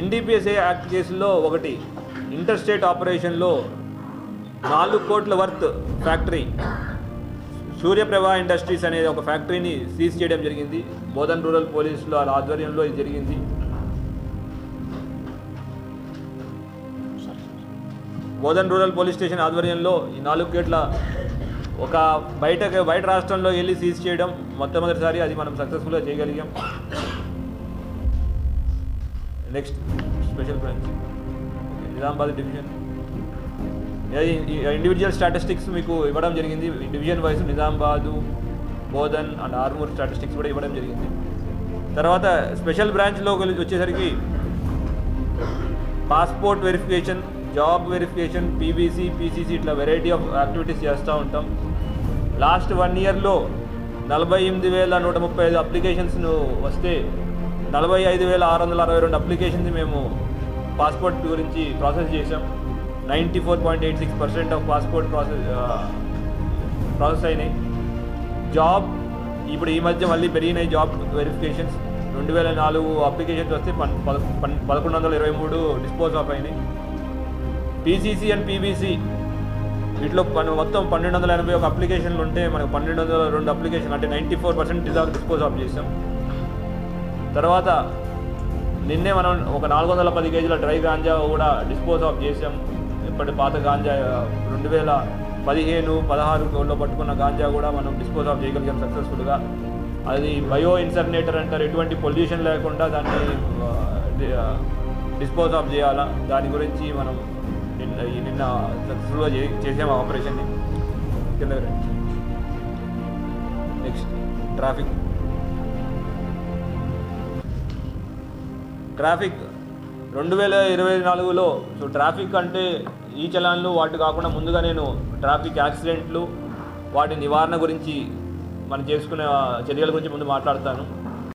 ఎన్డీపీఎస్ఏ act కేసుల్లో ఒకటి inter state ఆపరేషన్లో నాలుగు కోట్ల వర్త్ ఫ్యాక్టరీ సూర్యప్రభ ఇండస్ట్రీస్ అనేది ఒక ఫ్యాక్టరీని సీజ్ చేయడం జరిగింది. బోధన్ రూరల్ పోలీసుల ఆధ్వర్యంలో ఇది జరిగింది. బోధన్ రూరల్ పోలీస్ స్టేషన్ ఆధ్వర్యంలో ఈ నాలుగు కేట్ల ఒక బయట బయట రాష్ట్రంలో వెళ్ళి సీజ్ చేయడం మొట్టమొదటిసారి అది మనం సక్సెస్ఫుల్గా చేయగలిగాం. Next special branch Nizamabad division individual statistics మీకు ఇవ్వడం జరిగింది. Division wise Nizamabad Bodhan and Armoor statistics కూడా ఇవ్వడం జరిగింది. తర్వాత స్పెషల్ బ్రాంచ్లో వచ్చేసరికి passport verification job verification PBC PCC ఇట్లా వెరైటీ ఆఫ్ యాక్టివిటీస్ చేస్తూ ఉంటాం. లాస్ట్ వన్ ఇయర్లో నలభై ఎనిమిది వేల నూట ముప్పై ఐదు అప్లికేషన్స్ను వస్తే నలభై ఐదు వేల ఆరు వందల అరవై రెండు అప్లికేషన్స్ మేము పాస్పోర్ట్ గురించి ప్రాసెస్ చేసాం ninety four point eight six percent of passport process process అయినాయి. జాబ్ ఇప్పుడు ఈ మధ్య మళ్ళీ పెరిగినాయి జాబ్ వెరిఫికేషన్స్. రెండు వేల నాలుగు అప్లికేషన్స్ వస్తే పన్ పద- పన్- పదకొండు వందల ఇరవై మూడు డిస్పోజ్ ఆఫ్ అయినాయి. పీసీసీ అండ్ పీబీసీ వీటిలో పన్ను- మొత్తం పన్నెండు వందల ఎనభై ఒక అప్లికేషన్లు ఉంటే మనకు పన్నెండు వందల రెండు అప్లికేషన్ అంటే ninety four percent dispose of చేసాం తర్వాత నిన్నే మనం ఒక నాలుగు వందల పది కేజీల డ్రై గాంజా కూడా డిస్పోజ్ ఆఫ్ చేసాం ఇప్పటి పాత గాంజా రెండు వేల పదిహేను పదహారులో పట్టుకున్న గాంజా కూడా మనం డిస్పోజ్ ఆఫ్ చేయగలిగాం సక్సెస్ఫుల్గా. అది బయో ఇన్సర్నేటర్ అంటారు. ఎటువంటి పొల్యూషన్ లేకుండా దాన్ని డిస్పోజ్ ఆఫ్ చేయాలా? దాని గురించి మనం నిన్న నిన్న సక్సెస్ఫుల్గా చేసాం ఆ ఆపరేషన్ని. కింద నెక్స్ట్ ట్రాఫిక్. ట్రాఫిక్ రెండు వేల ఇరవై నాలుగులో. సో ట్రాఫిక్ అంటే ఈ చలాన్లు వాటి కాకుండా ముందుగా నేను ట్రాఫిక్ యాక్సిడెంట్లు వాటి నివారణ గురించి మనం చేసుకునే చర్యల గురించి ముందు మాట్లాడతాను.